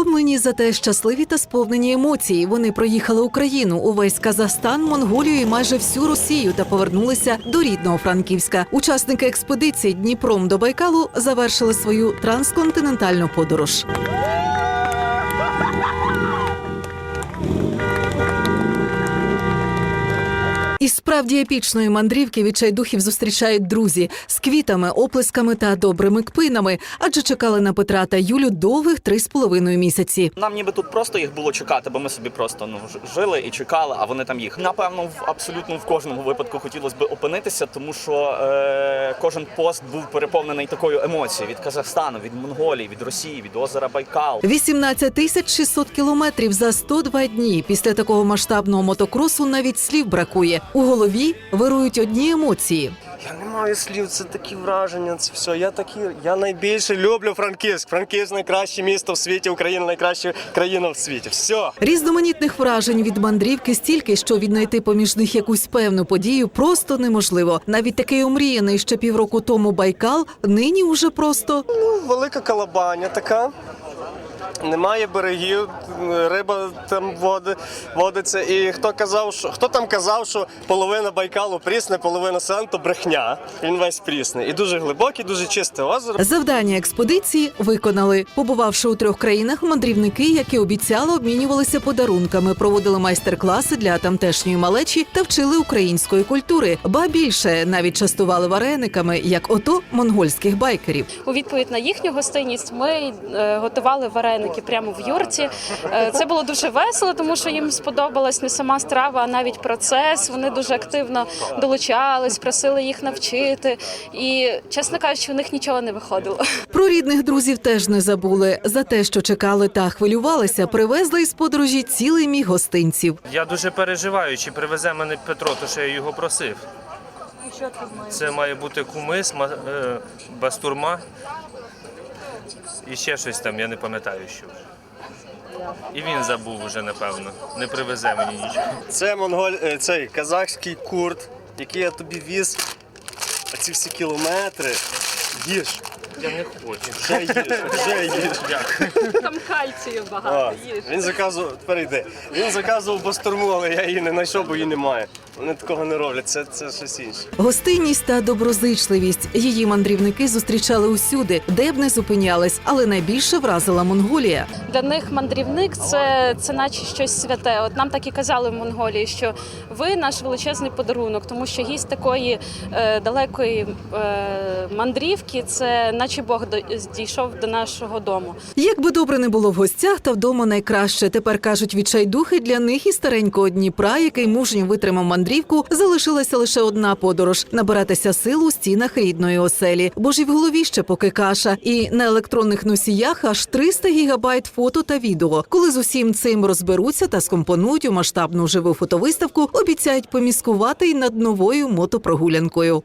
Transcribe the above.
Втомлені зате щасливі та сповнені емоцій. Вони проїхали Україну, увесь Казахстан, Монголію і майже всю Росію та повернулися до рідного Франківська. Учасники експедиції Дніпром до Байкалу завершили свою трансконтинентальну подорож. Із справді епічної мандрівки відчайдухів зустрічають друзі з квітами, оплесками та добрими кпинами, адже чекали на Петра та Юлю довгих три з половиною місяці. Нам ніби тут просто їх було чекати, бо ми собі просто ну жили і чекали, а вони там їх. Напевно, в абсолютно в кожному випадку хотілося б опинитися, тому що е, кожен пост був переповнений такою емоцією від Казахстану, від Монголії, від Росії, від озера Байкал. 18 тисяч 600 кілометрів за 102 дні. Після такого масштабного мотокросу навіть слів бракує. У голові вирують одні емоції. Я не маю слів, це такі враження, це все. Я такі, я найбільше люблю Франківськ. Франківськ найкраще місто в світі, Україна найкраща країна в світі. Все. Різноманітних вражень від мандрівки стільки, що віднайти поміж них якусь певну подію просто неможливо. Навіть такий омріяний ще півроку тому Байкал нині уже просто Ну, велика калабаня така. Немає берегів, риба там води, водиться. І хто казав, що хто там казав, що половина Байкалу прісне, половина Санту брехня. Він весь прісний. І дуже глибокий, дуже чисте озеро. Завдання експедиції виконали. Побувавши у трьох країнах, мандрівники, які обіцяли, обмінювалися подарунками, проводили майстер-класи для тамтешньої малечі та вчили української культури. Ба більше навіть частували варениками, як ото монгольських байкерів. У відповідь на їхню гостинність ми е, готували вареники прямо в юрті. Е, Це було дуже весело, тому що їм сподобалась не сама страва, а навіть процес. Вони дуже активно долучались, просили їх навчити. І, чесно кажучи, у них нічого не виходило. Про рідних друзів теж не забули. За те, що чекали та хвилювалися, привезли із подорожі цілий міг гостинців. Я дуже переживаю, чи привезе мене Петро, то що я його просив. Це має бути кумис, е, бастурма і ще щось там, я не пам'ятаю що. І він забув уже, напевно. Не привезе мені нічого. Це монголь, е, цей казахський курт, який я тобі віз ці всі кілометри. Їж. Я не хочу. Вже їж, вже їж. Дякую. Там кальцію багато. він заказував, тепер йди. Він заказував бастурму, але я її не знайшов, бо її немає. Вони такого не роблять, це, це щось інше. Гостинність та доброзичливість її мандрівники зустрічали усюди, де б не зупинялись, але найбільше вразила Монголія. Для них мандрівник це, це наче щось святе. От нам так і казали в Монголії, що ви наш величезний подарунок, тому що гість такої е, далекої е, мандрівки, це наче Бог дійшов до нашого дому. Як би добре не було в гостях, та вдома найкраще. Тепер кажуть відчайдухи для них і старенького Дніпра, який мужньо витримав мандрівку, залишилася лише одна подорож набиратися сил у стінах рідної оселі. Бо ж і в голові ще поки каша, і на електронних носіях аж 300 гігабайт фото та відео. Коли з усім цим розберуться та скомпонують у масштабну живу фотовиставку, обіцяють поміскувати й над новою мотопрогулянкою.